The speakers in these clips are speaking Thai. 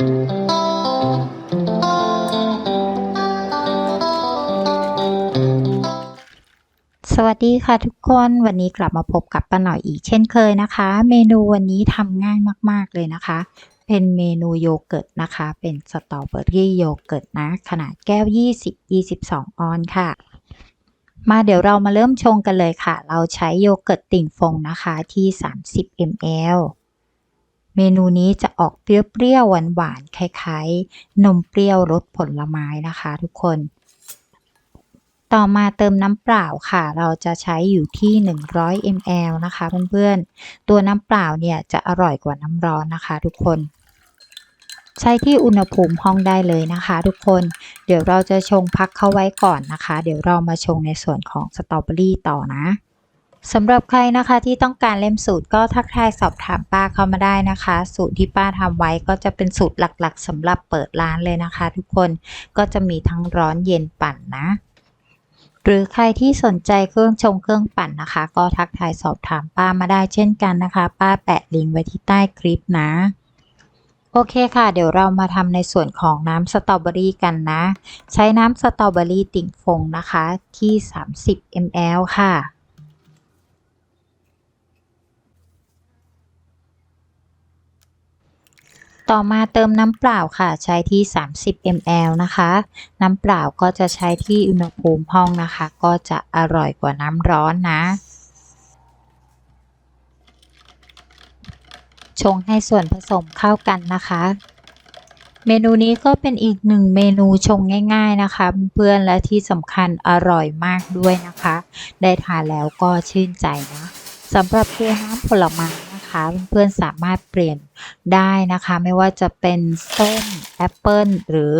สวัสดีค่ะทุกคนวันนี้กลับมาพบกับป้าหน่อยอีกเช่นเคยนะคะ เมนูวันนี้ทำง่ายมากๆเลยนะคะ เป็นเมนูโยเกิร์ตนะคะ เป็นสตรอเบอรี่โยเกิร์ตนะ ขนาดแก้ว 20-22 ออนซ์ค่ะ มาเดี๋ยวเรามาเริ่มชงกันเลยค่ะ เราใช้โยเกิร์ตติ่งฟงนะคะที่ 30 ml มนูนี้จะออกเปรี้ยวๆหวานๆคล้ายๆ นมเปรี้ยวรสผลไม้นะคะทุกคน ต่อมาเติมน้ำเปล่าค่ะ เราจะใช้อยู่ที่ 100 ml นะคะเพื่อนๆ ตัวน้ำเปล่าเนี่ยจะอร่อยกว่าน้ำร้อนนะคะ ทุกคน ใช้ที่อุณหภูมิห้องได้เลยนะคะ ทุกคน เดี๋ยวเราจะชงพักเข้าไว้ก่อนนะคะ เดี๋ยวเรามาชงในส่วนของสตรอเบอรี่ต่อนะ สำหรับใครนะคะที่ต้องการเล่มสูตรก็ทักทายสอบถามป้าเข้ามาได้นะคะ สูตรที่ป้าทำไว้ก็จะเป็นสูตรหลักๆสำหรับเปิดร้านเลยนะคะ ทุกคนก็จะมีทั้งร้อนเย็นปั่นนะ หรือใครที่สนใจเครื่องชงเครื่องปั่นนะคะ ก็ทักทายสอบถามป้ามาได้เช่นกันนะคะ ป้าแปะลิงก์ไว้ที่ใต้คลิปนะโอเคค่ะ เดี๋ยวเรามาทำในส่วนของน้ำสตรอเบอรี่กันนะ ใช้น้ำสตรอเบอรี่ติ่งฟงนะคะที่ 30 ml ค่ะ ต่อมาเติมน้ำเปล่าค่ะ ใช้ที่ 30 ml นะคะ น้ำเปล่าก็จะใช้ที่อุณหภูมิห้องนะคะ ก็จะอร่อยกว่าน้ำร้อนนะ ชงให้ส่วนผสมเข้ากันนะคะ เมนูนี้ก็เป็นอีกหนึ่งเมนูชงง่ายๆนะคะ เพื่อนและที่สำคัญอร่อยมากด้วยนะคะ ได้ทานแล้วก็ชื่นใจนะสำหรับตัวน้ำผลไม้ นะคะเพื่อนๆสามารถเปลี่ยนได้นะคะ ไม่ว่าจะเป็นส้มแอปเปิลหรือ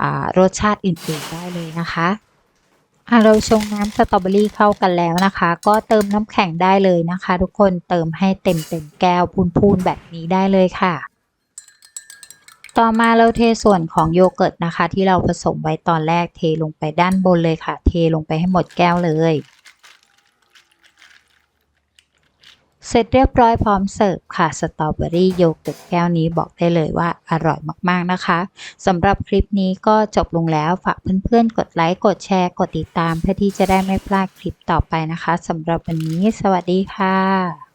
อรสชาติอื่นๆได้เลยนะคะเราชงน้ำสตรอเบอรี่เข้ากันแล้วนะคะ ก็เติมน้ำแข็งได้เลยนะคะ ทุกคนเติมให้เต็มเต็มแก้วพูนๆแบบนี้ได้เลยค่ะ ต่อมาเราเทส่วนของโยเกิร์ตนะคะ ที่เราผสมไว้ตอนแรกเทลงไปด้านบนเลยค่ะ เทลงไปให้หมดแก้วเลย เสร็จเรียบร้อยพร้อมเสิร์ฟค่ะสตรอเบอรี่โยเกิร์ตแก้วนี้บอกได้เลยว่าอร่อยมากๆนะคะสำหรับคลิปนี้ก็จบลงแล้วฝากเพื่อนๆ กดไลค์ กดแชร์ กดติดตาม เพื่อที่จะได้ไม่พลาดคลิปต่อไปนะคะสำหรับวันนี้ สวัสดีค่ะ